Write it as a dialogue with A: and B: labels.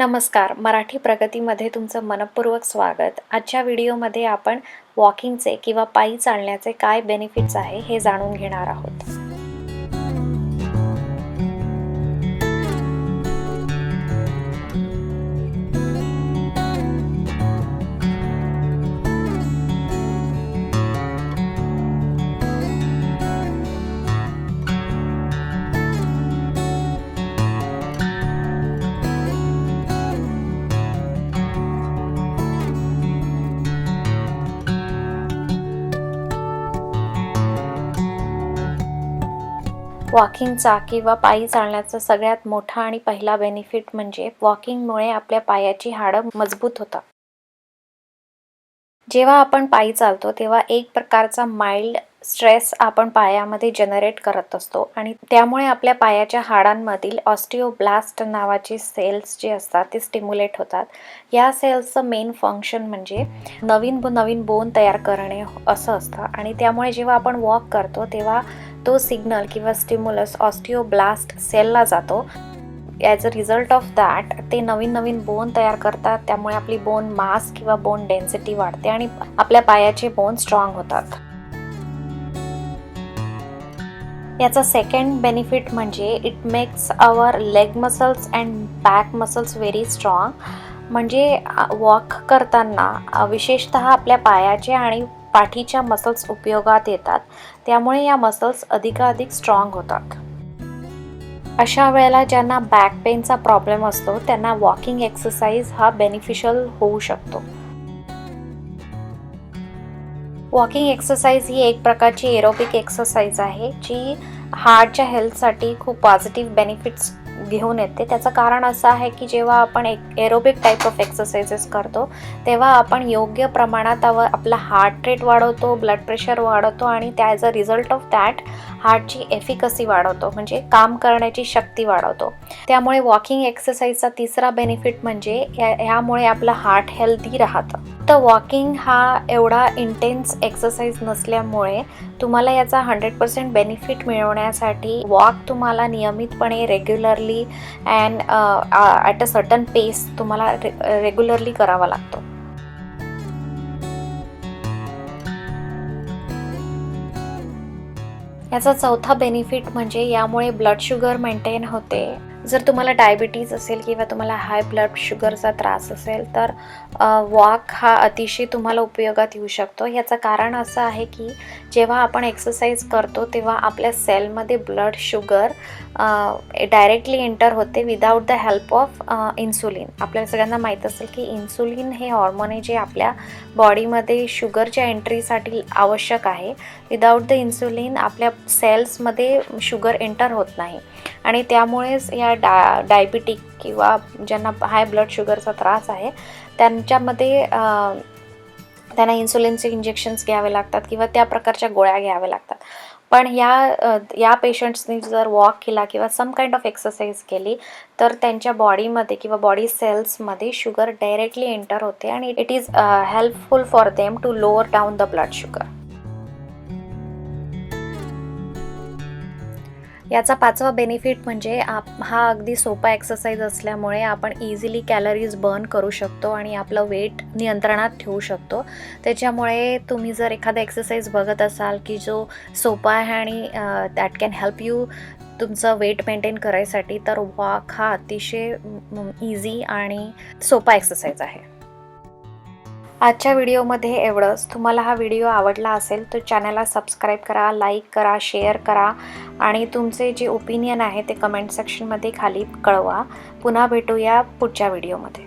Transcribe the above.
A: नमस्कार मराठी प्रगतीमध्ये तुमचं मनपूर्वक स्वागत. आजच्या व्हिडिओमध्ये आपण वॉकिंगचे किंवा पायी चालण्याचे काय बेनिफिट्स आहे हे जाणून घेणार आहोत. वॉकिंगचा किंवा पायी चालण्याचा सगळ्यात मोठा आणि पहिला बेनिफिट म्हणजे वॉकिंगमुळे आपल्या पायाची हाडं मजबूत होतात. जेव्हा आपण पायी चालतो तेव्हा एक प्रकारचा माइल्ड स्ट्रेस आपण पायामध्ये जनरेट करत असतो आणि त्यामुळे आपल्या पायाच्या हाडांमधील ऑस्टिओब्लास्ट नावाचे सेल्स जे असतात ते स्टिम्युलेट होतात. या सेल्सचं मेन फंक्शन म्हणजे नवीन नवीन बोन तयार करणे असं असतं आणि त्यामुळे जेव्हा आपण वॉक करतो तेव्हा तो सिग्नल किंवा स्टिम्युलस ऑस्टिओब्लास्ट सेलला जातो. As a result of that ते नवीन नवीन बोन तयार करतात. त्यामुळे आपली बोन मास किंवा बोन डेन्सिटी वाढते आणि आपल्या पायाचे बोन स्ट्रॉंग होतात. याचा सेकंड बेनिफिट म्हणजे it makes our leg muscles and back muscles very strong म्हणजे वॉक करताना विशेषतः आपल्या पायाचे आणि पाठीच्या मसल्स उपयोगात येतात. त्यामुळे या मसल्स अधिकाधिक स्ट्रॉंग होतात. अशा वेळेला ज्यांना बॅक पेनचा प्रॉब्लेम असतो त्यांना वॉकिंग एक्सरसाइज हा बेनिफिशियल होऊ शकतो. वॉकिंग एक्सरसाइज ही एक प्रकारची एरोबिक एक्सरसाइज आहे जी हार्टच्या हेल्थसाठी खूप पॉझिटिव्ह बेनिफिट्स घेऊन येते. त्याचं कारण असं आहे की जेव्हा आपण एक एरोबिक टाईप ऑफ एक्सरसाइजेस करतो तेव्हा आपण योग्य प्रमाणात आपला हार्ट रेट वाढवतो ब्लड प्रेशर वाढवतो आणि त्या as a result of that हार्टची efficacy वाढवतो. म्हणजे काम करण्याची शक्ती वाढवतो. त्यामुळे वॉकिंग एक्सरसाइजचा तिसरा बेनिफिट म्हणजे ह्यामुळे आपलं हार्ट हेल्दी राहतं. तर वॉकिंग हा एवढा इंटेन्स एक्सरसाइज नसल्यामुळे तुम्हाला याचा हंड्रेड पर्सेंट बेनिफिट मिळवण्यासाठी वॉक तुम्हाला नियमितपणे regularly and at a certain pace तुम्हाला रे रेग्युलरली करावा लागतो. याचा चौथा बेनिफिट म्हणजे यामुळे ब्लड शुगर मेंटेन होते. जर तुम्हाला डायबिटीज असेल किंवा तुम्हाला हाय ब्लड शुगरचा त्रास असेल तर वॉक हा अतिशय तुम्हाला उपयोगात येऊ शकतो. याचं कारण असं आहे की जेव्हा आपण एक्सरसाइज करतो तेव्हा आपल्या सेलमध्ये ब्लड शुगर डायरेक्टली एंटर होते without the help of insulin आपल्याला सगळ्यांना माहीत असेल की इन्सुलिन हे हॉर्मोन आहे जे आपल्या बॉडीमध्ये शुगरच्या एंट्रीसाठी आवश्यक आहे. विदाऊट द इन्सुलिन आपल्या सेल्समध्ये शुगर एंटर होत नाही. आणि त्यामुळेच या डा डायबिटिक किंवा ज्यांना हाय ब्लड शुगरचा त्रास आहे त्यांच्यामध्ये त्यांना इन्सुलिनचे इंजेक्शन्स घ्यावे लागतात किंवा त्या प्रकारच्या गोळ्या घ्याव्या लागतात. पण या या पेशंट्सनी जर वॉक केला किंवा सम काइंड ऑफ एक्सरसाइज केली तर त्यांच्या बॉडीमध्ये किंवा बॉडी सेल्समध्ये शुगर डायरेक्टली एंटर होते आणि it is helpful for them to lower down the blood sugar याचा पाचवा बेनिफिट म्हणजे आप हा अगदी सोपा एक्सरसाइज असल्यामुळे आपण इझिली कॅलरीज बर्न करू शकतो आणि आपलं वेट नियंत्रणात ठेवू शकतो. त्याच्यामुळे तुम्ही जर एखादा एक्सरसाइज बघत असाल की जो सोपा आहे आणि दॅट कॅन हेल्प यू तुमचं वेट मेंटेन करायसाठी तर वॉक हा अतिशय इझी आणि सोपा एक्सरसाइज आहे. आजच्या व्हिडिओमध्ये एवढंच. तुम्हाला हा व्हिडिओ आवडला असेल तर चॅनलला सबस्क्राईब करा लाईक करा शेअर करा आणि तुमचे जे ओपिनियन आहे ते कमेंट सेक्शनमध्ये खाली कळवा. पुन्हा भेटूया पुढच्या व्हिडिओमध्ये.